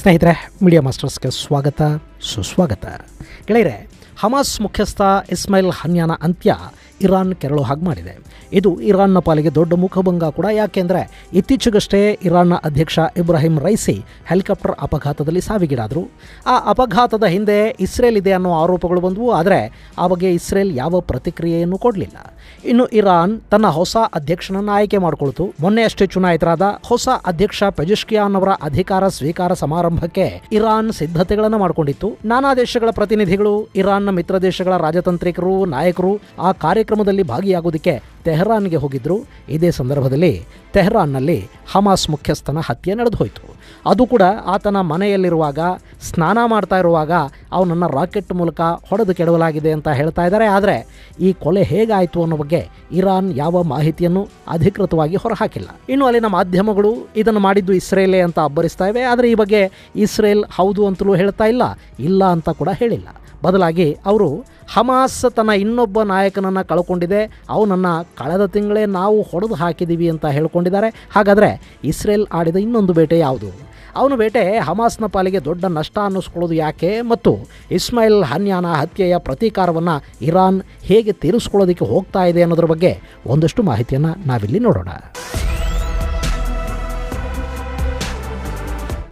ಸ್ನೇಹಿತರೆ ಮೀಡಿಯಾ ಮಾಸ್ಟರ್ಸ್ಗೆ ಸ್ವಾಗತ ಸುಸ್ವಾಗತ. ಗೆಳೆಯರೆ ಹಮಾಸ್ ಮುಖ್ಯಸ್ಥ ಇಸ್ಮಾಯಿಲ್ ಹನ್ಯಾನ ಅಂತ್ಯ ಇರಾನ್ ಕೆರಳು ಹಾಗೆ ಮಾಡಿದೆ. ಇದು ಇರಾನ್ನ ಪಾಲಿಗೆ ದೊಡ್ಡ ಮುಖಭಂಗ ಕೂಡ. ಯಾಕೆಂದರೆ ಇತ್ತೀಚೆಗಷ್ಟೇ ಇರಾನ್ನ ಅಧ್ಯಕ್ಷ ಇಬ್ರಾಹಿಂ ರೈಸಿ ಹೆಲಿಕಾಪ್ಟರ್ ಅಪಘಾತದಲ್ಲಿ ಸಾವಿಗೀಡಾದರು. ಆ ಅಪಘಾತದ ಹಿಂದೆ ಇಸ್ರೇಲ್ ಇದೆ ಅನ್ನೋ ಆರೋಪಗಳು ಬಂದವು. ಆದರೆ ಆ ಬಗ್ಗೆ ಇಸ್ರೇಲ್ ಯಾವ ಪ್ರತಿಕ್ರಿಯೆಯನ್ನು ಕೊಡಲಿಲ್ಲ. ಇನ್ನು ಇರಾನ್ ತನ್ನ ಹೊಸ ಅಧ್ಯಕ್ಷನನ್ನು ಆಯ್ಕೆ ಮಾಡಿಕೊಳ್ತು. ಮೊನ್ನೆ ಅಷ್ಟೇ ಚುನಾಯಿತರಾದ ಹೊಸ ಅಧ್ಯಕ್ಷ ಪೆಜಿಷ್ಕಿಯಾನ್ ಅವರ ಅಧಿಕಾರ ಸ್ವೀಕಾರ ಸಮಾರಂಭಕ್ಕೆ ಇರಾನ್ ಸಿದ್ಧತೆಗಳನ್ನು ಮಾಡಿಕೊಂಡಿತ್ತು. ನಾನಾ ದೇಶಗಳ ಪ್ರತಿನಿಧಿಗಳು, ಇರಾನ್ನ ಮಿತ್ರ ದೇಶಗಳ ರಾಜತಾಂತ್ರಿಕರು, ನಾಯಕರು ಆ ಕಾರ್ಯಕ್ರಮದಲ್ಲಿ ಭಾಗಿಯಾಗುವುದಕ್ಕೆ ತೆಹರಾನ್ಗೆ ಹೋಗಿದ್ದರು ಇದೇ ಸಂದರ್ಭದಲ್ಲಿ ತೆಹರಾನ್ನಲ್ಲಿ ಹಮಾಸ್ ಮುಖ್ಯಸ್ಥನ ಹತ್ಯೆ ನಡೆದು ಹೋಯಿತು ಅದು ಕೂಡ ಆತನ ಮನೆಯಲ್ಲಿರುವಾಗ, ಸ್ನಾನ ಮಾಡ್ತಾ ಇರುವಾಗ ಅವನನ್ನು ರಾಕೆಟ್ ಮೂಲಕ ಹೊಡೆದು ಕೆಡವಲಾಗಿದೆ ಅಂತ ಹೇಳ್ತಾ ಇದ್ದಾರೆ. ಆದರೆ ಈ ಕೊಲೆ ಹೇಗಾಯಿತು ಅನ್ನೋ ಬಗ್ಗೆ ಇರಾನ್ ಯಾವ ಮಾಹಿತಿಯನ್ನು ಅಧಿಕೃತವಾಗಿ ಹೊರಹಾಕಿಲ್ಲ. ಇನ್ನು ಅಲ್ಲಿನ ಮಾಧ್ಯಮಗಳು ಇದನ್ನು ಮಾಡಿದ್ದು ಇಸ್ರೇಲೇ ಅಂತ ಅಬ್ಬರಿಸ್ತಾ ಇವೆ. ಆದರೆ ಈ ಬಗ್ಗೆ ಇಸ್ರೇಲ್ ಹೌದು ಅಂತಲೂ ಹೇಳ್ತಾ ಇಲ್ಲ ಇಲ್ಲ ಅಂತ ಕೂಡ ಹೇಳಿಲ್ಲ. ಬದಲಾಗಿ ಅವರು ಹಮಾಸ್ ತನ್ನ ಇನ್ನೊಬ್ಬ ನಾಯಕನನ್ನು ಕಳ್ಕೊಂಡಿದೆ. ಅವನನ್ನು ಕಳೆದ ತಿಂಗಳೇ ನಾವು ಹೊಡೆದು ಹಾಕಿದ್ದೀವಿ ಅಂತ ಹೇಳ್ಕೊಂಡಿದ್ದಾರೆ. ಹಾಗಾದರೆ ಇಸ್ರೇಲ್ ಆಡಿದ ಇನ್ನೊಂದು ಬೇಟೆ ಯಾವುದು? ಅವನ ಬೇಟೆ ಹಮಾಸ್ನ ಪಾಲಿಗೆ ದೊಡ್ಡ ನಷ್ಟ ಅನ್ನಿಸ್ಕೊಳ್ಳೋದು ಯಾಕೆ ಮತ್ತು ಇಸ್ಮಾಯಿಲ್ ಹನ್ಯಾನ ಹತ್ಯೆಯ ಪ್ರತೀಕಾರವನ್ನು ಇರಾನ್ ಹೇಗೆ ತೀರಿಸ್ಕೊಳ್ಳೋದಕ್ಕೆ ಹೋಗ್ತಾ ಇದೆ ಅನ್ನೋದ್ರ ಬಗ್ಗೆ ಒಂದಷ್ಟು ಮಾಹಿತಿಯನ್ನು ನಾವಿಲ್ಲಿ ನೋಡೋಣ.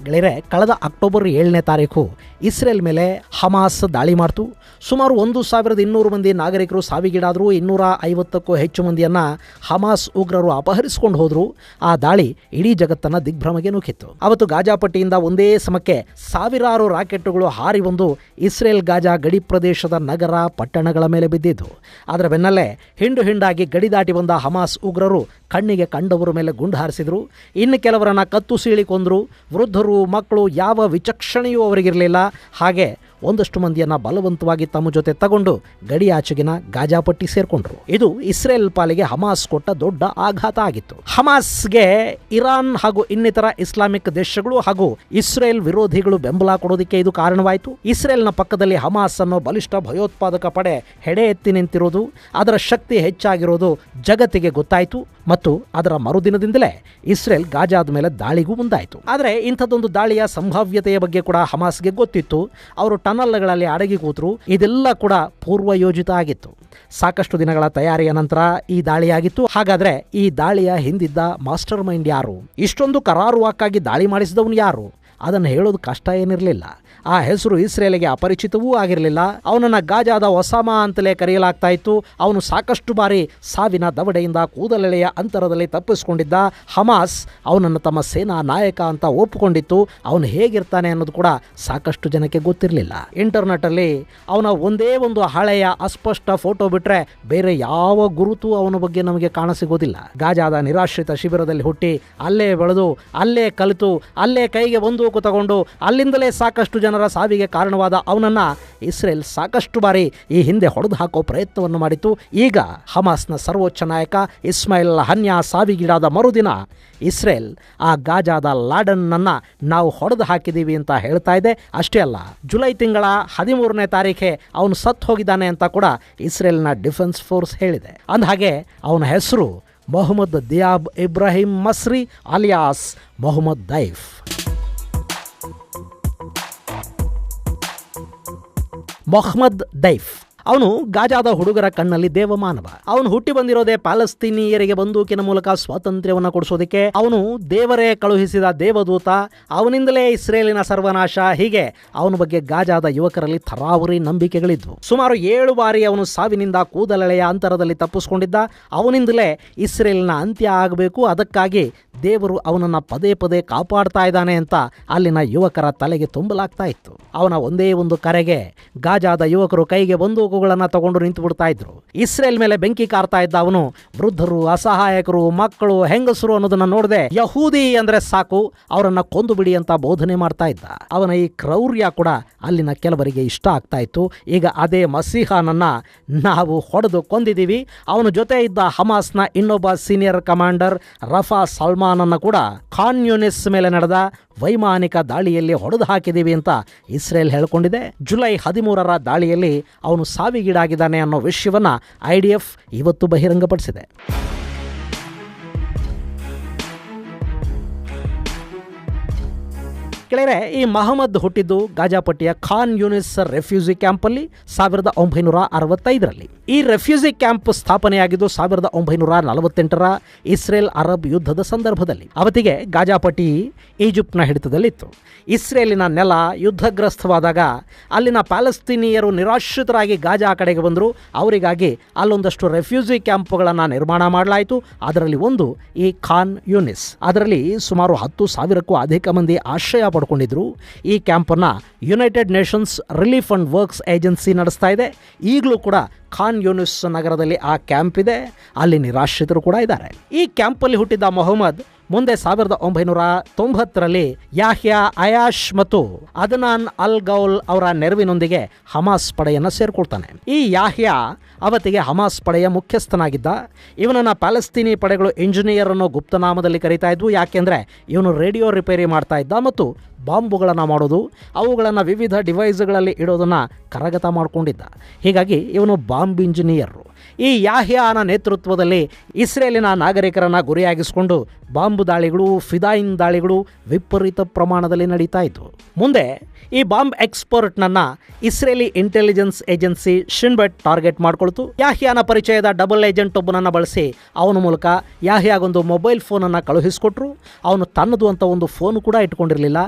ಗೆಳೆಯರೆ ಕಳೆದ ಅಕ್ಟೋಬರ್ ಏಳನೇ ತಾರೀಕು ಇಸ್ರೇಲ್ ಮೇಲೆ ಹಮಾಸ್ ದಾಳಿ ಮಾಡ್ತು. ಸುಮಾರು ಒಂದು ಸಾವಿರದ ಇನ್ನೂರು ಮಂದಿ ನಾಗರಿಕರು ಸಾವಿಗೀಡಾದರು, ಇನ್ನೂರ ಐವತ್ತಕ್ಕೂ ಹೆಚ್ಚು ಮಂದಿಯನ್ನು ಹಮಾಸ್ ಉಗ್ರರು ಅಪಹರಿಸಿಕೊಂಡು ಹೋದರು. ಆ ದಾಳಿ ಇಡೀ ಜಗತ್ತನ್ನು ದಿಗ್ಭ್ರಮೆಗೆ ನೂಕಿತ್ತು ಅವತ್ತು ಗಾಜಾಪಟ್ಟಿಯಿಂದ ಒಂದೇ ಸಮಕ್ಕೆ ಸಾವಿರಾರು ರಾಕೆಟ್ಗಳು ಹಾರಿ ಬಂದು ಇಸ್ರೇಲ್ ಗಾಜಾ ಗಡಿ ಪ್ರದೇಶದ ನಗರ, ಪಟ್ಟಣಗಳ ಮೇಲೆ ಬಿದ್ದಿದ್ದು. ಅದರ ಬೆನ್ನಲ್ಲೇ ಹಿಂಡು ಹಿಂಡಾಗಿ ಗಡಿ ದಾಟಿ ಬಂದ ಹಮಾಸ್ ಉಗ್ರರು ಕಣ್ಣಿಗೆ ಕಂಡವರ ಮೇಲೆ ಗುಂಡು ಹಾರಿಸಿದರು. ಇನ್ನು ಕೆಲವರನ್ನು ಕತ್ತು ಸೀಳಿ ಕೊಂದರು ವೃದ್ಧರು, ಮಕ್ಕಳು ಯಾವ ವಿಚಕ್ಷಣೆಯೂ ಅವರಿಗಿರಲಿಲ್ಲ. ಹಾಗೆ ಒಂದಷ್ಟು ಮಂದಿಯನ್ನು ಬಲವಂತವಾಗಿ ತಮ್ಮ ಜೊತೆ ತಗೊಂಡು ಗಡಿಯಾಚೆಗಿನ ಗಾಜಾಪಟ್ಟಿ ಸೇರ್ಕೊಂಡ್ರು. ಇದು ಇಸ್ರೇಲ್ ಪಾಲಿಗೆ ಹಮಾಸ್ ಕೊಟ್ಟ ದೊಡ್ಡ ಆಘಾತ ಆಗಿತ್ತು. ಹಮಾಸ್ಗೆ ಇರಾನ್ ಹಾಗೂ ಇನ್ನಿತರ ಇಸ್ಲಾಮಿಕ್ ದೇಶಗಳು ಹಾಗೂ ಇಸ್ರೇಲ್ ವಿರೋಧಿಗಳು ಬೆಂಬಲ ಕೊಡೋದಕ್ಕೆ ಇದು ಕಾರಣವಾಯಿತು. ಇಸ್ರೇಲ್ನ ಪಕ್ಕದಲ್ಲಿ ಹಮಾಸ್ ಅನ್ನೋ ಬಲಿಷ್ಠ ಭಯೋತ್ಪಾದಕ ಪಡೆ ಹೆಡೆ ಎತ್ತಿ ನಿಂತಿರೋದು, ಅದರ ಶಕ್ತಿ ಹೆಚ್ಚಾಗಿರೋದು ಜಗತ್ತಿಗೆ ಗೊತ್ತಾಯಿತು ಮತ್ತು ಅದರ ಮರುದಿನದಿಂದಲೇ ಇಸ್ರೇಲ್ ಗಾಜಾದ ಮೇಲೆ ದಾಳಿಗೂ ಮುಂದಾಯಿತು. ಆದರೆ ಇಂಥದ್ದೊಂದು ದಾಳಿಯ ಸಂಭಾವ್ಯತೆಯ ಬಗ್ಗೆ ಕೂಡ ಹಮಾಸ್ಗೆ ಗೊತ್ತಿತ್ತು. ಅವರು ಟನಲ್ಗಳಲ್ಲಿ ಅಡಗಿ ಕೂತರು, ಇದೆಲ್ಲ ಕೂಡ ಪೂರ್ವಯೋಜಿತ ಆಗಿತ್ತು. ಸಾಕಷ್ಟು ದಿನಗಳ ತಯಾರಿಯ ನಂತರ ಈ ದಾಳಿಯಾಗಿತ್ತು. ಹಾಗಾದ್ರೆ ಈ ದಾಳಿಯ ಹಿಂದಿದ್ದ ಮಾಸ್ಟರ್ ಮೈಂಡ್ ಯಾರು? ಇಷ್ಟೊಂದು ಕರಾರುವಾಕ್ಕಾಗಿ ದಾಳಿ ಮಾಡಿಸಿದವನು ಯಾರು? ಅದನ್ನು ಹೇಳೋದು ಕಷ್ಟ ಏನಿರಲಿಲ್ಲ. ಆ ಹೆಸರು ಇಸ್ರೇಲಿಗೆ ಅಪರಿಚಿತವೂ ಆಗಿರಲಿಲ್ಲ. ಅವನನ್ನು ಗಾಜಾದ ಒಸಾಮಾ ಅಂತಲೇ ಕರೆಯಲಾಗ್ತಾ ಇತ್ತು. ಅವನು ಸಾಕಷ್ಟು ಬಾರಿ ಸಾವಿನ ದವಡೆಯಿಂದ ಕೂದಲೆಳೆಯ ಅಂತರದಲ್ಲಿ ತಪ್ಪಿಸಿಕೊಂಡಿದ್ದ ಹಮಾಸ್ ಅವನನ್ನು ತಮ್ಮ ಸೇನಾ ನಾಯಕ ಅಂತ ಒಪ್ಪಿಕೊಂಡಿತ್ತು. ಅವನು ಹೇಗಿರ್ತಾನೆ ಅನ್ನೋದು ಕೂಡ ಸಾಕಷ್ಟು ಜನಕ್ಕೆ ಗೊತ್ತಿರಲಿಲ್ಲ. ಇಂಟರ್ನೆಟ್ಟಲ್ಲಿ ಅವನ ಒಂದೇ ಒಂದು ಹಳೆಯ ಅಸ್ಪಷ್ಟ ಫೋಟೋ ಬಿಟ್ಟರೆ ಬೇರೆ ಯಾವ ಗುರುತು ಅವನ ಬಗ್ಗೆ ನಮಗೆ ಕಾಣಸಿಗೋದಿಲ್ಲ. ಗಾಜಾದ ನಿರಾಶ್ರಿತ ಶಿಬಿರದಲ್ಲಿ ಹುಟ್ಟಿ ಅಲ್ಲೇ ಬೆಳೆದು, ಅಲ್ಲೇ ಕಲಿತು, ಅಲ್ಲೇ ಕೈಗೆ ಬಂದೂಕು ತಗೊಂಡು ಅಲ್ಲಿಂದಲೇ ಸಾಕಷ್ಟು ಜನರ ಸಾವಿಗೆ ಕಾರಣವಾದ ಅವನನ್ನು ಇಸ್ರೇಲ್ ಸಾಕಷ್ಟು ಬಾರಿ ಈ ಹಿಂದೆ ಹೊಡೆದು ಹಾಕೋ ಪ್ರಯತ್ನವನ್ನು ಮಾಡಿತು. ಈಗ ಹಮಾಸ್ನ ಸರ್ವೋಚ್ಚ ನಾಯಕ ಇಸ್ಮಾಯಿಲ್ ಹನ್ಯಾ ಸಾವಿಗೀಡಾದ ಮರುದಿನ ಇಸ್ರೇಲ್ ಆ ಗಾಜಾದ ಲಾಡನ್ನನ್ನು ನಾವು ಹೊಡೆದು ಹಾಕಿದ್ದೀವಿ ಅಂತ ಹೇಳ್ತಾ ಇದೆ. ಅಷ್ಟೇ ಅಲ್ಲ, ಜುಲೈ ತಿಂಗಳ ಹದಿಮೂರನೇ ತಾರೀಖೆ ಅವನು ಸತ್ತು ಹೋಗಿದ್ದಾನೆ ಅಂತ ಕೂಡ ಇಸ್ರೇಲ್ನ ಡಿಫೆನ್ಸ್ ಫೋರ್ಸ್ ಹೇಳಿದೆ. ಅಂದಹಾಗೆ ಅವನ ಹೆಸರು Mohammed Diab Ibrahim Masri alias Mohammed Deif. Mohammed Deif ಅವನು ಗಾಜಾದ ಹುಡುಗರ ಕಣ್ಣಲ್ಲಿ ದೇವಮಾನವ. ಅವನು ಹುಟ್ಟಿ ಬಂದಿರೋದೇ ಪ್ಯಾಲೆಸ್ತೀನಿಯರಿಗೆ ಬಂದೂಕಿನ ಮೂಲಕ ಸ್ವಾತಂತ್ರ್ಯವನ್ನು ಕೊಡಿಸೋದಕ್ಕೆ ಅವನು ದೇವರೇ ಕಳುಹಿಸಿದ ದೇವದೂತ, ಅವನಿಂದಲೇ ಇಸ್ರೇಲಿನ ಸರ್ವನಾಶ. ಹೀಗೆ ಅವನ ಬಗ್ಗೆ ಗಾಜಾದ ಯುವಕರಲ್ಲಿ ಥರಾವರಿ ನಂಬಿಕೆಗಳಿದ್ವು. ಸುಮಾರು ಏಳು ಬಾರಿ ಅವನು ಸಾವಿನಿಂದ ಕೂದಲೆಳೆಯ ಅಂತರದಲ್ಲಿ ತಪ್ಪಿಸ್ಕೊಂಡಿದ್ದ, ಅವನಿಂದಲೇ ಇಸ್ರೇಲಿನ ಅಂತ್ಯ ಆಗಬೇಕು. ಅದಕ್ಕಾಗಿ ದೇವರು ಅವನನ್ನು ಪದೇ ಪದೇ ಕಾಪಾಡ್ತಾ ಇದ್ದಾನೆ ಅಂತ ಅಲ್ಲಿನ ಯುವಕರ ತಲೆಗೆ ತುಂಬಲಾಗ್ತಾ ಇತ್ತು. ಅವನ ಒಂದೇ ಒಂದು ಕರೆಗೆ ಗಾಜಾದ ಯುವಕರು ಕೈಗೆ ಬಂದೂಕುಗಳನ್ನು ತಗೊಂಡು ನಿಂತು ಬಿಡ್ತಾ ಇದ್ರು. ಇಸ್ರೇಲ್ ಮೇಲೆ ಬೆಂಕಿ ಕಾರ್ತಾ ಇದ್ದ ಅವನು, ವೃದ್ಧರು, ಅಸಹಾಯಕರು, ಮಕ್ಕಳು, ಹೆಂಗಸರು ಅನ್ನೋದನ್ನ ನೋಡದೆ ಯಹೂದಿ ಅಂದ್ರೆ ಸಾಕು, ಅವರನ್ನ ಕೊಂದು ಬಿಡಿ ಅಂತ ಬೋಧನೆ ಮಾಡ್ತಾ ಇದ್ದ. ಅವನ ಈ ಕ್ರೌರ್ಯ ಕೂಡ ಅಲ್ಲಿನ ಕೆಲವರಿಗೆ ಇಷ್ಟ ಆಗ್ತಾ ಇತ್ತು. ಈಗ ಅದೇ ಮಸೀಹಾನನ್ನ ನಾವು ಹೊಡೆದು ಕೊಂದಿದ್ದೀವಿ ಅವನ ಜೊತೆ ಇದ್ದ ಹಮಾಸ್ನ ಇನ್ನೊಬ್ಬ ಸೀನಿಯರ್ ಕಮಾಂಡರ್ ರಫಾ ಸಲ್ಮಾನ್ ಅನ್ನ ಕೂಡ ಕಾನ್ಯೂನಿಸ್ ಮೇಲೆ ನಡೆದ ವೈಮಾನಿಕ ದಾಳಿಯಲ್ಲಿ ಹೊಡೆದು ಹಾಕಿದ್ದೀವಿ ಅಂತ ಇಸ್ರೇಲ್ ಹೇಳಿಕೊಂಡಿದೆ. ಜುಲೈ ಹದಿಮೂರರ ದಾಳಿಯಲ್ಲಿ ಅವನು ಸಾವಿಗೀಡಾಗಿದ್ದಾನೆ ಅನ್ನೋ ವಿಷಯವನ್ನ ಐ ಡಿ ಎಫ್ ಇವತ್ತು ಬಹಿರಂಗಪಡಿಸಿದೆ. ಕೆಳಗಡೆ ಈ ಮಹಮ್ಮದ್ ಹುಟ್ಟಿದ್ದು ಗಾಜಾಪಟ್ಟಿಯ ಖಾನ್ ಯೂನಿಸ್ ರೆಫ್ಯೂಜಿ ಕ್ಯಾಂಪಲ್ಲಿ ಸಾವಿರದ ಒಂಬೈನೂರ ಅರವತ್ತೈದರಲ್ಲಿ. ಈ ರೆಫ್ಯೂಜಿ ಕ್ಯಾಂಪ್ ಸ್ಥಾಪನೆಯಾಗಿದ್ದು ಸಾವಿರದ ಒಂಬೈನೂರ ನಲವತ್ತೆಂಟರ ಇಸ್ರೇಲ್ ಅರಬ್ ಯುದ್ಧದ ಸಂದರ್ಭದಲ್ಲಿ. ಅವತ್ತಿಗೆ ಗಾಜಾಪಟ್ಟಿ ಈಜಿಪ್ಟ್ನ ಹಿಡಿತದಲ್ಲಿತ್ತು. ಇಸ್ರೇಲಿನ ನೆಲ ಯುದ್ಧಗ್ರಸ್ತವಾದಾಗ ಅಲ್ಲಿನ ಪ್ಯಾಲೆಸ್ತೀನಿಯರು ನಿರಾಶ್ರಿತರಾಗಿ ಗಾಜಾ ಕಡೆಗೆ ಬಂದರು. ಅವರಿಗಾಗಿ ಅಲ್ಲೊಂದಷ್ಟು ರೆಫ್ಯೂಜಿ ಕ್ಯಾಂಪ್ಗಳನ್ನು ನಿರ್ಮಾಣ ಮಾಡಲಾಯಿತು. ಅದರಲ್ಲಿ ಒಂದು ಈ ಖಾನ್ ಯೂನಿಸ್. ಅದರಲ್ಲಿ ಸುಮಾರು ಹತ್ತು ಸಾವಿರಕ್ಕೂ ಅಧಿಕ ಮಂದಿ ಆಶ್ರಯ ಪಡ್ಕೊಂಡಿದ್ರು. ಈ ಕ್ಯಾಂಪನ್ನ United Nations Relief and Works Agency ನಡೆಸ್ತಾ ಇದೆ. ಈಗಲೂ ಕೂಡ ಖಾನ್ ಯೂನಿಸ್ ನಗರದಲ್ಲಿ ಆ ಕ್ಯಾಂಪ್ ಇದೆ. ಅಲ್ಲಿ ನಿರಾಶ್ರಿತರು ಕೂಡ ಇದ್ದಾರೆ. ಈ ಕ್ಯಾಂಪಲ್ಲಿ ಹುಟ್ಟಿದ್ದ ಮೊಹಮ್ಮದ್ ಮುಂದೆ ಸಾವಿರದ ಒಂಬೈನೂರ ತೊಂಬತ್ತರಲ್ಲಿ ಯಾಹ್ಯಾ, ಅಯಾಶ್ ಮತ್ತು ಅದನಾನ್ ಅಲ್ ಗೌಲ್ ಅವರ ನೆರವಿನೊಂದಿಗೆ ಹಮಾಸ್ ಪಡೆಯನ್ನು ಸೇರ್ಕೊಳ್ತಾನೆ. ಈ ಯಾಹ್ಯಾ ಅವತ್ತಿಗೆ ಹಮಾಸ್ ಪಡೆಯ ಮುಖ್ಯಸ್ಥನಾಗಿದ್ದ. ಇವನನ್ನು ಪ್ಯಾಲೆಸ್ತೀನಿ ಪಡೆಗಳು ಇಂಜಿನಿಯರ್ ಅನ್ನೋ ಗುಪ್ತನಾಮದಲ್ಲಿ ಕರೀತಾ ಇದ್ವು. ಯಾಕೆಂದ್ರೆ ಇವನು ರೇಡಿಯೋ ರಿಪೇರಿ ಮಾಡ್ತಾ ಇದ್ದ ಮತ್ತು ಬಾಂಬುಗಳನ್ನು ಮಾಡೋದು, ಅವುಗಳನ್ನು ವಿವಿಧ ಡಿವೈಸ್ಗಳಲ್ಲಿ ಇಡೋದನ್ನು ಕರಗತ ಮಾಡಿಕೊಂಡಿದ್ದ. ಹೀಗಾಗಿ ಇವನು ಬಾಂಬ್ ಇಂಜಿನಿಯರು ಈ ಯಾಹ್ಯಾನ ನೇತೃತ್ವದಲ್ಲಿ ಇಸ್ರೇಲಿನ ನಾಗರಿಕರನ್ನು ಗುರಿಯಾಗಿಸಿಕೊಂಡು ಬಾಂಬ್ ದಾಳಿಗಳು, ಫಿದಾಯಿನ್ ದಾಳಿಗಳು ವಿಪರೀತ ಪ್ರಮಾಣದಲ್ಲಿ ನಡೀತಾ ಇತ್ತು ಮುಂದೆ ಈ bomb ಎಕ್ಸ್ಪರ್ಟ್ನನ್ನು Israeli intelligence agency Shin Bet target ಮಾಡಿಕೊಳ್ತು. ಯಾಹ್ಯಾನ ಪರಿಚಯದ ಡಬಲ್ ಏಜೆಂಟ್ ಒಬ್ಬನನ್ನು ಬಳಸಿ ಅವನ ಮೂಲಕ ಯಾಹ್ಯಾಗೊಂದು ಮೊಬೈಲ್ ಫೋನನ್ನು ಕಳುಹಿಸಿಕೊಟ್ರು. ಅವನು ತನ್ನದು ಅಂತ ಒಂದು ಫೋನ್ ಕೂಡ ಇಟ್ಕೊಂಡಿರಲಿಲ್ಲ.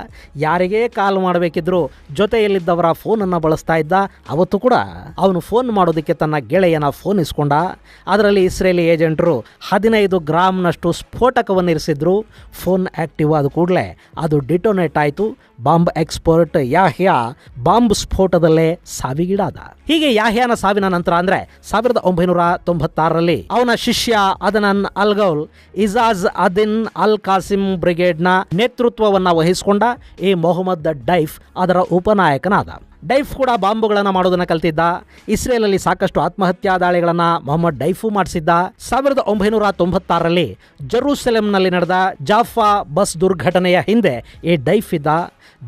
ಯಾರಿಗೇ ಕಾಲ್ ಮಾಡಬೇಕಿದ್ರು ಜೊತೆಯಲ್ಲಿದ್ದವರ ಫೋನನ್ನು ಬಳಸ್ತಾ ಇದ್ದ ಅವತ್ತು ಕೂಡ ಅವನು ಫೋನ್ ಮಾಡೋದಕ್ಕೆ ತನ್ನ ಗೆಳೆಯನ ಫೋನ್ ಇಸ್ಕೊಂಡ ಅದರಲ್ಲಿ ಇಸ್ರೇಲಿ ಏಜೆಂಟರು ಹದಿನೈದು ಗ್ರಾಮ್ನಷ್ಟು ಸ್ಫೋಟಕವನ್ನು ಇರಿಸಿದ್ರು ಫೋನ್ ಆ್ಯಕ್ಟಿವ್ ಆದ ಕೂಡಲೇ ಅದು ಡಿಟೋನೇಟ್ ಆಯಿತು. ಬಾಂಬ್ ಎಕ್ಸ್ಪರ್ಟ್ ಯಾಹ್ಯಾ ಬಾಂಬ್ ಸ್ಫೋಟದಲ್ಲೇ ಸಾವಿಗೀಡಾದ. ಹೀಗೆ ಯಾಹ್ಯಾನ ಸಾವಿನ ನಂತರ ಅಂದರೆ ಸಾವಿರದ ಒಂಬೈನೂರ ತೊಂಬತ್ತಾರರಲ್ಲಿ ಅವನ ಶಿಷ್ಯ ಅದನನ್ ಅಲ್ಗೌಲ್ ಇಜಾಜ್ ಅದಿನ್ ಅಲ್ ಕಾಸಿಂ ಬ್ರಿಗೇಡ್ನ ನೇತೃತ್ವವನ್ನು ವಹಿಸಿಕೊಂಡ ಈ ಮೊಹಮ್ಮದ್ ಡೈಫ್ ಅದರ ಉಪನಾಯಕನಾದ. ಡೈಫ್ ಕೂಡ ಬಾಂಬುಗಳನ್ನು ಮಾಡೋದನ್ನು ಕಲ್ತಿದ್ದ. ಇಸ್ರೇಲಲ್ಲಿ ಸಾಕಷ್ಟು ಆತ್ಮಹತ್ಯಾ ದಾಳಿಗಳನ್ನು ಮೊಹಮ್ಮದ್ ಡೈಫು ಮಾಡಿಸಿದ್ದ. ಸಾವಿರದ ಒಂಬೈನೂರ ತೊಂಬತ್ತಾರರಲ್ಲಿ ಜೆರೂಸೆಲೆಂನಲ್ಲಿ ನಡೆದ ಜಾಫಾ ಬಸ್ ದುರ್ಘಟನೆಯ ಹಿಂದೆ ಈ ಡೈಫ್ ಇದ್ದ.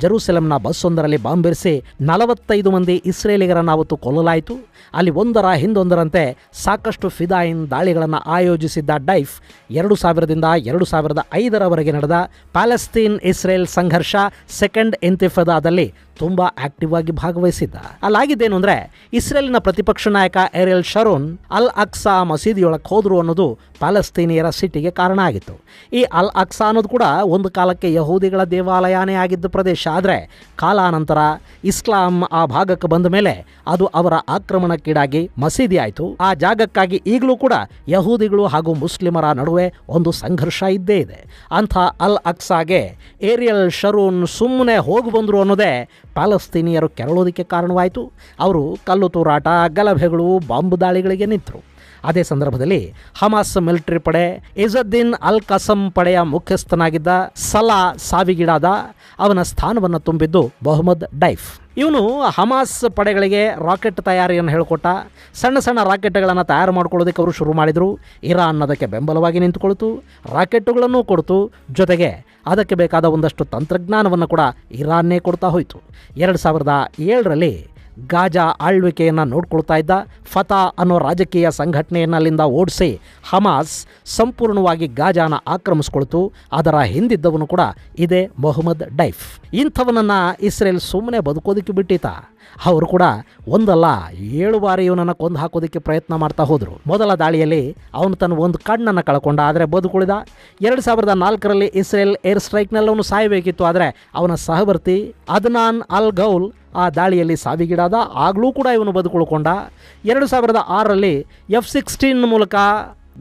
ಜೆರೂಸೆಲೆಂನ ಬಸ್ ಒಂದರಲ್ಲಿ ಬಾಂಬಿರಿಸಿ ನಲವತ್ತೈದು ಮಂದಿ ಇಸ್ರೇಲಿಗರನ್ನು ಅವತ್ತು ಕೊಲ್ಲಲಾಯಿತು. ಅಲ್ಲಿ ಒಂದರ ಹಿಂದೊಂದರಂತೆ ಸಾಕಷ್ಟು ಫಿದಾಯಿನ್ ದಾಳಿಗಳನ್ನು ಆಯೋಜಿಸಿದ್ದ ಡೈಫ್ ಎರಡು ಸಾವಿರದಿಂದ ಎರಡು ಸಾವಿರದ ಐದರವರೆಗೆ ನಡೆದ. ಪ್ಯಾಲೆಸ್ತೀನ್ ಇಸ್ರೇಲ್ ಸಂಘರ್ಷ ಸೆಕೆಂಡ್ ಇಂತಿಫದಾದಲ್ಲಿ ತುಂಬ ಆಕ್ಟಿವ್ ಆಗಿ ಭಾಗವಹಿಸಿದ್ದ. ಅಲ್ಲಾಗಿದ್ದೇನು ಅಂದ್ರೆ, ಇಸ್ರೇಲಿನ ಪ್ರತಿಪಕ್ಷ ನಾಯಕ ಏರಿಯಲ್ ಶರೋನ್ ಅಲ್ ಅಕ್ಸಾ ಮಸೀದಿಯೊಳಗೆ ಹೋದ್ರು ಅನ್ನೋದು ಪ್ಯಾಲೆಸ್ತೀನಿಯರ ಸಿಟಿಗೆ ಕಾರಣ ಆಗಿತ್ತು. ಈ ಅಲ್ ಅಕ್ಸಾ ಅನ್ನೋದು ಕೂಡ ಒಂದು ಕಾಲಕ್ಕೆ ಯಹೂದಿಗಳ ದೇವಾಲಯನೇ ಆಗಿದ್ದ ಪ್ರದೇಶ. ಆದರೆ, ಕಾಲಾನಂತರ ಇಸ್ಲಾಂ ಆ ಭಾಗಕ್ಕೆ ಬಂದ ಮೇಲೆ ಅದು ಅವರ ಆಕ್ರಮಣಕ್ಕೀಡಾಗಿ ಮಸೀದಿ ಆಯಿತು. ಆ ಜಾಗಕ್ಕಾಗಿ ಈಗಲೂ ಕೂಡ ಯಹೂದಿಗಳು ಹಾಗೂ ಮುಸ್ಲಿಮರ ನಡುವೆ ಒಂದು ಸಂಘರ್ಷ ಇದ್ದೇ ಇದೆ. ಅಂಥ ಅಲ್ ಅಕ್ಸಾಗೆ ಏರಿಯಲ್ ಶರೂನ್ ಸುಮ್ಮನೆ ಹೋಗಿ ಬಂದರು ಅನ್ನೋದೇ ಪ್ಯಾಲೆಸ್ತೀನಿಯರು ಕೆರಳೋದಕ್ಕೆ ಕಾರಣವಾಯಿತು. ಅವರು ಕಲ್ಲು ತೂರಾಟ ಗಲಭೆಗಳು ಬಾಂಬು ದಾಳಿಗಳಿಗೆ ನಿಂತರು. ಅದೇ ಸಂದರ್ಭದಲ್ಲಿ ಹಮಾಸ್ ಮಿಲಿಟರಿ ಪಡೆ ಇಜದ್ದೀನ್ ಅಲ್ ಕಸಂ ಪಡೆಯ ಮುಖ್ಯಸ್ಥನಾಗಿದ್ದ ಸಲಾ ಸಾವಿಗೀಡಾದ ಅವನ ಸ್ಥಾನವನ್ನು ತುಂಬಿದ್ದು ಮೊಹಮ್ಮದ್ ಡೈಫ್. ಇವನು ಹಮಾಸ್ ಪಡೆಗಳಿಗೆ ರಾಕೆಟ್ ತಯಾರಿಯನ್ನು ಹೇಳಿಕೊಟ್ಟ ಸಣ್ಣ ಸಣ್ಣ ರಾಕೆಟ್ಗಳನ್ನು ತಯಾರು ಮಾಡ್ಕೊಳ್ಳೋದಕ್ಕೆ ಅವರು ಶುರು ಮಾಡಿದರು. ಇರಾನ್ ಅದಕ್ಕೆ ಬೆಂಬಲವಾಗಿ ನಿಂತುಕೊಳ್ತು. ರಾಕೆಟ್ಟುಗಳನ್ನು ಕೊಡ್ತು. ಜೊತೆಗೆ ಅದಕ್ಕೆ ಬೇಕಾದ ಒಂದಷ್ಟು ತಂತ್ರಜ್ಞಾನವನ್ನು ಕೂಡ ಇರಾನ್ನೇ ಕೊಡ್ತಾ ಹೋಯಿತು. ಎರಡು ಸಾವಿರದ ಏಳರಲ್ಲಿ ಗಾಜಾ ಆಳ್ವಿಕೆಯನ್ನು ನೋಡ್ಕೊಳ್ತಾ ಇದ್ದ ಫತಾ ಅನ್ನೋ ರಾಜಕೀಯ ಸಂಘಟನೆಯನ್ನು ಅಲ್ಲಿಂದ ಓಡಿಸಿ ಹಮಾಸ್ ಸಂಪೂರ್ಣವಾಗಿ ಗಾಜಾನ ಆಕ್ರಮಿಸ್ಕೊಳ್ತು. ಅದರ ಹಿಂದಿದ್ದವನು ಕೂಡ ಇದೇ ಮೊಹಮ್ಮದ್ ಡೈಫ್. ಇಂಥವನನ್ನು ಇಸ್ರೇಲ್ ಸುಮ್ಮನೆ ಬದುಕೋದಕ್ಕೆ ಬಿಟ್ಟಿತ. ಅವರು ಕೂಡ ಒಂದಲ್ಲ, ಏಳು ಬಾರಿ ಇವನನ್ನು ಕೊಂದು ಹಾಕೋದಕ್ಕೆ ಪ್ರಯತ್ನ ಮಾಡ್ತಾ ಹೋದರು. ಮೊದಲ ದಾಳಿಯಲ್ಲಿ ಅವನು ತನ್ನ ಒಂದು ಕಣ್ಣನ್ನು ಕಳ್ಕೊಂಡ, ಆದರೆ ಬದುಕುಳಿದ. ಎರಡು ಸಾವಿರದ ನಾಲ್ಕರಲ್ಲಿ ಇಸ್ರೇಲ್ ಏರ್ ಸ್ಟ್ರೈಕ್ನಲ್ಲಿ ಅವನು ಸಾಯಬೇಕಿತ್ತು, ಆದರೆ ಅವನ ಸಹವರ್ತಿ ಅದ್ನಾನ್ ಅಲ್ ಗೌಲ್ ಆ ದಾಳಿಯಲ್ಲಿ ಸಾವಿಗೀಡಾದ ಆಗಲೂ ಕೂಡ ಇವನು ಬದುಕುಳ್ಕೊಂಡ. ಎರಡು ಸಾವಿರದ ಆರರಲ್ಲಿ ಎಫ್ ಸಿಕ್ಸ್ಟೀನ್ ಮೂಲಕ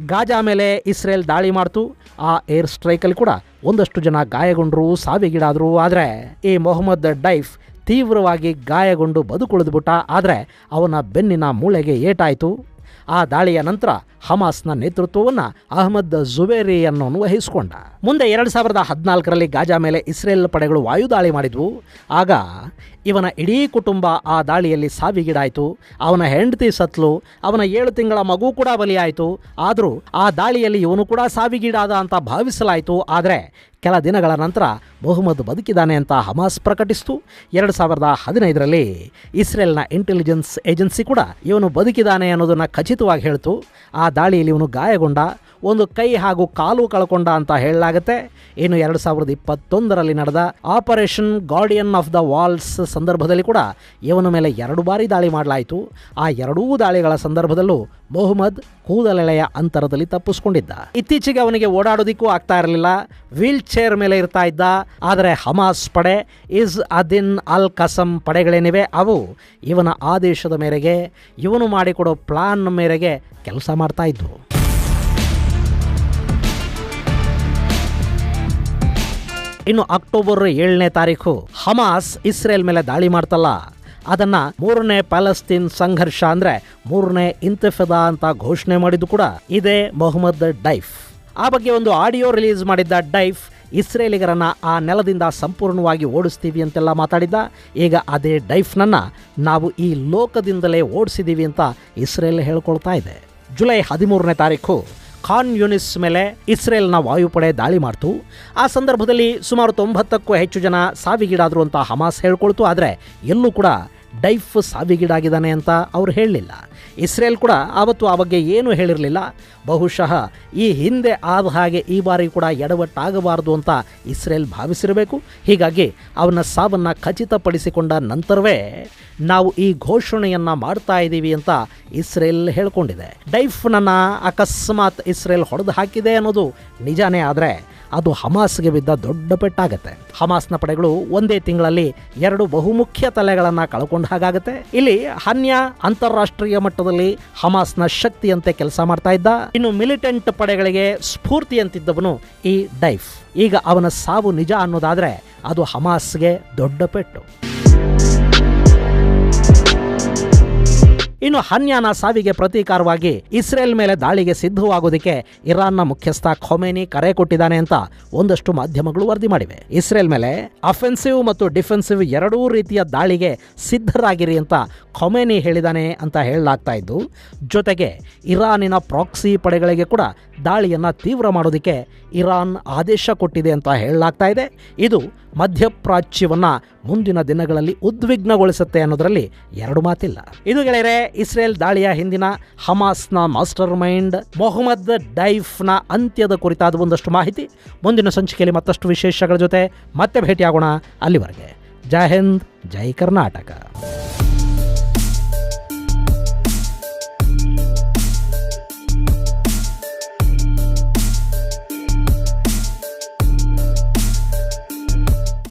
ಗಾಜಾ ಮೇಲೆ ಇಸ್ರೇಲ್ ದಾಳಿ ಮಾಡ್ತು. ಆ ಏರ್ ಸ್ಟ್ರೈಕಲ್ಲಿ ಕೂಡ ಒಂದಷ್ಟು ಜನ ಗಾಯಗೊಂಡರು, ಸಾವಿಗೀಡಾದರು. ಆದರೆ ಈ ಮೊಹಮ್ಮದ್ ಡೈಫ್ ತೀವ್ರವಾಗಿ ಗಾಯಗೊಂಡು ಬದುಕುಳಿದ್ಬಿಟ್ಟ. ಆದರೆ ಅವನ ಬೆನ್ನಿನ ಮೂಳೆಗೆ ಏಟಾಯಿತು. ಆ ದಾಳಿಯ ನಂತರ ಹಮಾಸ್ನ ನೇತೃತ್ವವನ್ನು ಅಹಮದ್ ಜುಬೇರಿ ಅನ್ನೋನು ವಹಿಸಿಕೊಂಡ. ಮುಂದೆ ಎರಡು ಸಾವಿರದ ಹದಿನಾಲ್ಕರಲ್ಲಿ ಗಾಜಾ ಮೇಲೆ ಇಸ್ರೇಲ್ ಪಡೆಗಳು ವಾಯುದಾಳಿ ಮಾಡಿದ್ವು. ಆಗ ಇವನ ಇಡೀ ಕುಟುಂಬ ಆ ದಾಳಿಯಲ್ಲಿ ಸಾವಿಗೀಡಾಯಿತು. ಅವನ ಹೆಂಡತಿ ಸತ್ಲು, ಅವನ ಏಳು ತಿಂಗಳ ಮಗು ಕೂಡ ಬಲಿಯಾಯಿತು. ಆದರೂ ಆ ದಾಳಿಯಲ್ಲಿ ಇವನು ಕೂಡ ಸಾವಿಗೀಡಾದ ಅಂತ ಭಾವಿಸಲಾಯಿತು. ಆದರೆ ಕೆಲ ದಿನಗಳ ನಂತರ ಮೊಹಮ್ಮದ್ ಬದುಕಿದ್ದಾನೆ ಅಂತ ಹಮಾಸ್ ಪ್ರಕಟಿಸಿತು. ಎರಡು ಸಾವಿರದ ಹದಿನೈದರಲ್ಲಿ ಇಸ್ರೇಲ್ನ ಇಂಟೆಲಿಜೆನ್ಸ್ ಏಜೆನ್ಸಿ ಕೂಡ ಇವನು ಬದುಕಿದ್ದಾನೆ ಅನ್ನೋದನ್ನು ಖಚಿತವಾಗಿ ಹೇಳ್ತು. ಆ ದಾಳಿಯಲ್ಲಿ ಇವನು ಗಾಯಗೊಂಡ. ಒಂದು ಕೈ ಹಾಗೂ ಕಾಲು ಕಳ್ಕೊಂಡ ಅಂತ ಹೇಳಲಾಗುತ್ತೆ. ಇನ್ನು ಎರಡು ಸಾವಿರದ ಇಪ್ಪತ್ತೊಂದರಲ್ಲಿ ನಡೆದ operation guardian of the walls ಸಂದರ್ಭದಲ್ಲಿ ಕೂಡ ಇವನ ಮೇಲೆ ಎರಡು ಬಾರಿ ದಾಳಿ ಮಾಡಲಾಯಿತು. ಆ ಎರಡೂ ದಾಳಿಗಳ ಸಂದರ್ಭದಲ್ಲೂ ಮೊಹಮ್ಮದ್ ಕೂದಲೆಳೆಯ ಅಂತರದಲ್ಲಿ ತಪ್ಪಿಸ್ಕೊಂಡಿದ್ದ. ಇತ್ತೀಚೆಗೆ ಅವನಿಗೆ ಓಡಾಡೋದಿಕ್ಕೂ ಆಗ್ತಾ ಇರಲಿಲ್ಲ. ವೀಲ್ ಚೇರ್ ಮೇಲೆ ಇರ್ತಾ ಇದ್ದ. ಆದರೆ ಹಮಾಸ್ ಪಡೆ ಇಸ್ ಅದಿನ್ ಅಲ್ ಕಸಂ ಪಡೆಗಳೇನಿವೆ, ಅವು ಇವನ ಆದೇಶದ ಮೇರೆಗೆ, ಇವನು ಮಾಡಿಕೊಡೋ ಪ್ಲಾನ್ ಮೇರೆಗೆ ಕೆಲಸ ಮಾಡ್ತಾ ಇದ್ವು. ಇನ್ನು ಅಕ್ಟೋಬರ್ ಏಳನೇ ತಾರೀಕು ಹಮಾಸ್ ಇಸ್ರೇಲ್ ಮೇಲೆ ದಾಳಿ ಮಾಡ್ತಲ್ಲ. ಅದನ್ನ ಮೂರನೇ ಪ್ಯಾಲೆಸ್ತೀನ್ ಸಂಘರ್ಷ ಅಂದ್ರೆ ಮೂರನೇ ಇಂತಿಫದಾ ಅಂತ ಘೋಷಣೆ ಮಾಡಿದ್ದು ಕೂಡ ಇದೇ ಮೊಹಮ್ಮದ್ ಡೈಫ್. ಆ ಬಗ್ಗೆ ಒಂದು ಆಡಿಯೋ ರಿಲೀಸ್ ಮಾಡಿದ್ದ ಡೈಫ್, ಇಸ್ರೇಲಿಗರನ್ನ ಆ ನೆಲದಿಂದ ಸಂಪೂರ್ಣವಾಗಿ ಓಡಿಸ್ತೀವಿ ಅಂತೆಲ್ಲ ಮಾತಾಡಿದ್ದ. ಈಗ ಅದೇ ಡೈಫ್ನನ್ನ ನಾವು ಈ ಲೋಕದಿಂದಲೇ ಓಡಿಸಿದ್ದೀವಿ ಅಂತ ಇಸ್ರೇಲ್ ಹೇಳ್ಕೊಳ್ತಾ ಇದೆ. ಜುಲೈ ಹದಿಮೂರನೇ ತಾರೀಕು ಖಾನ್ ಯುನಿಸ್ ಮೇಲೆ ಇಸ್ರೇಲ್ನ ವಾಯುಪಡೆ ದಾಳಿ ಮಾಡ್ತು. ಆ ಸಂದರ್ಭದಲ್ಲಿ ಸುಮಾರು ತೊಂಬತ್ತಕ್ಕೂ ಹೆಚ್ಚು ಜನ ಸಾವಿಗೀಡಾದರು ಅಂತ ಹಮಾಸ್ ಹೇಳ್ಕೊಳ್ತು. ಆದರೆ ಎಲ್ಲೂ ಕೂಡ ಡೈಫ್ ಸಾವಿಗೀಡಾಗಿದ್ದಾನೆ ಅಂತ ಅವರು ಹೇಳಲಿಲ್ಲ. ಇಸ್ರೇಲ್ ಕೂಡ ಆವತ್ತು ಆ ಬಗ್ಗೆ ಏನೂ ಹೇಳಿರಲಿಲ್ಲ. ಬಹುಶಃ ಈ ಹಿಂದೆ ಆದ ಹಾಗೆ ಈ ಬಾರಿ ಕೂಡ ಎಡವಟ್ಟಾಗಬಾರದು ಅಂತ ಇಸ್ರೇಲ್ ಭಾವಿಸಿರಬೇಕು. ಹೀಗಾಗಿ ಅವನ ಸಾವನ್ನು ಖಚಿತಪಡಿಸಿಕೊಂಡ ನಂತರವೇ ನಾವು ಈ ಘೋಷಣೆಯನ್ನು ಮಾಡ್ತಾ ಇದ್ದೀವಿ ಅಂತ ಇಸ್ರೇಲ್ ಹೇಳ್ಕೊಂಡಿದೆ. ಡೈಫ್ನನ್ನು ಅಕಸ್ಮಾತ್ ಇಸ್ರೇಲ್ ಹೊಡೆದು ಹಾಕಿದೆ ಅನ್ನೋದು ನಿಜಾನೇ ಆದರೆ ಅದು ಹಮಾಸ್ಗೆ ಬಿದ್ದ ದೊಡ್ಡ ಪೆಟ್ಟಾಗತ್ತೆ. ಹಮಾಸ್ನ ಪಡೆಗಳು ಒಂದೇ ತಿಂಗಳಲ್ಲಿ ಎರಡು ಬಹುಮುಖ್ಯ ತಲೆಗಳನ್ನು ಕಳ್ಕೊಂಡ ಹಾಗಾಗುತ್ತೆ. ಇಲ್ಲಿ ಹನ್ಯ ಅಂತಾರಾಷ್ಟ್ರೀಯ ಮಟ್ಟದಲ್ಲಿ ಹಮಾಸ್ನ ಶಕ್ತಿಯಂತೆ ಕೆಲಸ ಮಾಡ್ತಾ ಇದ್ದ. ಇನ್ನು ಮಿಲಿಟೆಂಟ್ ಪಡೆಗಳಿಗೆ ಸ್ಫೂರ್ತಿಯಂತಿದ್ದವನು ಈ ಡೈಫ್. ಈಗ ಅವನ ಸಾವು ನಿಜ ಅನ್ನೋದಾದ್ರೆ ಅದು ಹಮಾಸ್ಗೆ ದೊಡ್ಡ ಪೆಟ್ಟು. ಇನ್ನು ಹನ್ಯಾನ ಸಾವಿಗೆ ಪ್ರತೀಕಾರವಾಗಿ ಇಸ್ರೇಲ್ ಮೇಲೆ ದಾಳಿಗೆ ಸಿದ್ಧವಾಗುವುದಕ್ಕೆ ಇರಾನ್ನ ಮುಖ್ಯಸ್ಥ ಖೊಮೇನಿ ಕರೆ ಕೊಟ್ಟಿದ್ದಾನೆ ಅಂತ ಒಂದಷ್ಟು ಮಾಧ್ಯಮಗಳು ವರದಿ ಮಾಡಿವೆ. ಇಸ್ರೇಲ್ ಮೇಲೆ ಅಫೆನ್ಸಿವ್ ಮತ್ತು ಡಿಫೆನ್ಸಿವ್ ಎರಡೂ ರೀತಿಯ ದಾಳಿಗೆ ಸಿದ್ಧರಾಗಿರಿ ಅಂತ ಖೊಮೇನಿ ಹೇಳಿದಾನೆ ಅಂತ ಹೇಳಲಾಗ್ತಾ ಇದ್ದು, ಜೊತೆಗೆ ಇರಾನಿನ ಪ್ರಾಕ್ಸಿ ಪಡೆಗಳಿಗೆ ಕೂಡ ದಾಳಿಯನ್ನು ತೀವ್ರ ಮಾಡೋದಕ್ಕೆ ಇರಾನ್ ಆದೇಶ ಕೊಟ್ಟಿದೆ ಅಂತ ಹೇಳಲಾಗ್ತಾ ಇದೆ. ಇದು ಮಧ್ಯಪ್ರಾಚ್ಯವನ್ನ ಮುಂದಿನ ದಿನಗಳಲ್ಲಿ ಉದ್ವಿಗ್ನಗೊಳಿಸುತ್ತೆ ಅನ್ನೋದರಲ್ಲಿ ಎರಡು ಮಾತಿಲ್ಲ. ಇದು ಗೆಳೆಯರೆ, ಇಸ್ರೇಲ್ ದಾಳಿಯ ಹಿಂದಿನ ಹಮಾಸ್ನ ಮಾಸ್ಟರ್ ಮೈಂಡ್ ಮೊಹಮ್ಮದ್ ಡೈಫ್ನ ಅಂತ್ಯದ ಕುರಿತಾದ ಒಂದಷ್ಟು ಮಾಹಿತಿ ಮುಂದಿನ ಸಂಚಿಕೆಯಲ್ಲಿ ಮತ್ತಷ್ಟು ವಿಶೇಷಗಳ ಜೊತೆ ಮತ್ತೆ ಭೇಟಿಯಾಗೋಣ ಅಲ್ಲಿವರೆಗೆ. ಜೈ ಹಿಂದ್, ಜೈ ಕರ್ನಾಟಕ.